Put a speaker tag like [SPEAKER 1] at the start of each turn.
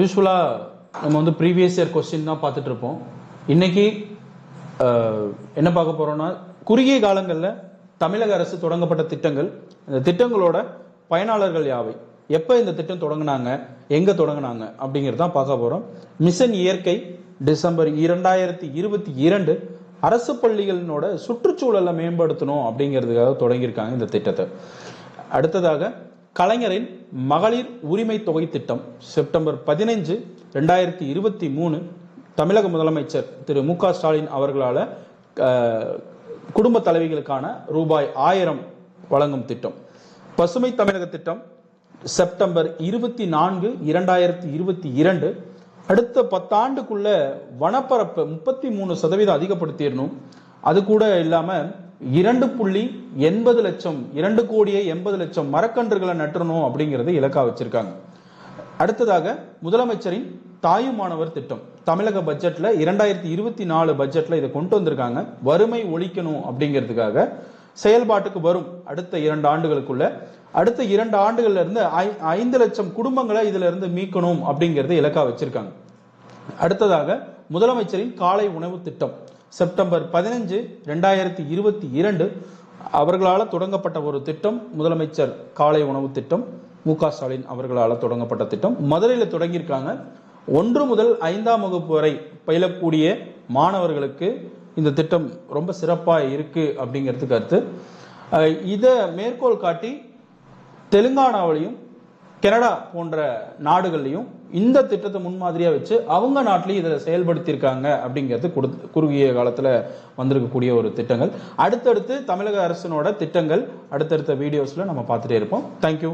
[SPEAKER 1] யூஸ்வலாக நம்ம வந்து ப்ரீவியஸ் இயர் கொஸ்டின் தான் பார்த்துட்ருப்போம் இன்றைக்கி என்ன பார்க்க போகிறோன்னா குறுகிய காலங்களில் தமிழக அரசு தொடங்கப்பட்ட திட்டங்கள் இந்த திட்டங்களோட பயனாளர்கள் யாவை? எப்போ இந்த திட்டம் தொடங்கினாங்க? எங்கே தொடங்கினாங்க? அப்படிங்கிறது தான் பார்க்க போகிறோம் மிஷன் இயற்கை டிசம்பர் இரண்டாயிரத்தி இருபத்தி இரண்டு அரசு பள்ளிகளினோட சுற்றுச்சூழலை மேம்படுத்தணும் அப்படிங்கிறதுக்காக தொடங்கியிருக்காங்க இந்த திட்டத்தை. அடுத்ததாக கலைஞரின் மகளிர் உரிமை தொகை திட்டம் செப்டம்பர் பதினைஞ்சு ரெண்டாயிரத்தி இருபத்தி மூணு தமிழக முதலமைச்சர் திரு மு க ஸ்டாலின் அவர்களால் குடும்ப தலைவிகளுக்கான ரூபாய் ஆயிரம் வழங்கும் திட்டம். பசுமை தமிழக திட்டம் செப்டம்பர் இருபத்தி நான்கு இரண்டாயிரத்தி இருபத்தி இரண்டு. அடுத்த பத்தாண்டுக்குள்ள வனப்பரப்பை முப்பத்தி மூணு சதவீதம் அதிகப்படுத்திடணும். அது கூட இல்லாமல் இரண்டு புள்ளி எண்பது லட்சம் இரண்டு கோடியே எண்பது லட்சம் மரக்கன்றுகளை நட்டணும் அப்படிங்கிறது இலக்கா வச்சிருக்காங்க. அடுத்ததாக முதலமைச்சரின் தாயுமானவர் திட்டம். தமிழக பட்ஜெட்ல இரண்டாயிரத்தி இருபத்தி நாலு பட்ஜெட்ல இதை கொண்டு வந்திருக்காங்க. வறுமை ஒழிக்கணும் அப்படிங்கிறதுக்காக செயல்பாட்டுக்கு வரும் அடுத்த இரண்டு ஆண்டுகளுக்குள்ள. அடுத்த இரண்டு ஆண்டுகள்ல இருந்து ஐ- ஐந்து லட்சம் குடும்பங்களை இதுல இருந்து மீட்கணும் அப்படிங்கிறது இலக்கா வச்சிருக்காங்க. அடுத்ததாக முதலமைச்சரின் காலை உணவு திட்டம். செப்டம்பர் பதினஞ்சு ரெண்டாயிரத்தி இருபத்தி இரண்டு அவர்களால் தொடங்கப்பட்ட ஒரு திட்டம் முதலமைச்சர் காலை உணவு திட்டம் மு க ஸ்டாலின் அவர்களால் தொடங்கப்பட்ட திட்டம். மதுரையில் தொடங்கியிருக்காங்க. ஒன்று முதல் ஐந்தாம் வகுப்பு வரை பயிலக்கூடிய மாணவர்களுக்கு இந்த திட்டம் ரொம்ப சிறப்பாக இருக்குது அப்படிங்கிறது கருத்து. இதை மேற்கோள் காட்டி தெலுங்கானாவிலையும் கனடா போன்ற நாடுகள்லையும் இந்த திட்டத்தை முன்மாதிரியாக வச்சு அவங்க நாட்டிலையும் இதை செயல்படுத்தியிருக்காங்க அப்படிங்கிறது குடு- குறுகிய காலத்தில் வந்திருக்கக்கூடிய ஒரு திட்டங்கள். அடுத்தடுத்து தமிழக அரசினோட திட்டங்கள் அடுத்தடுத்த வீடியோஸில் நம்ம பார்த்துட்டே இருப்போம். தேங்க்யூ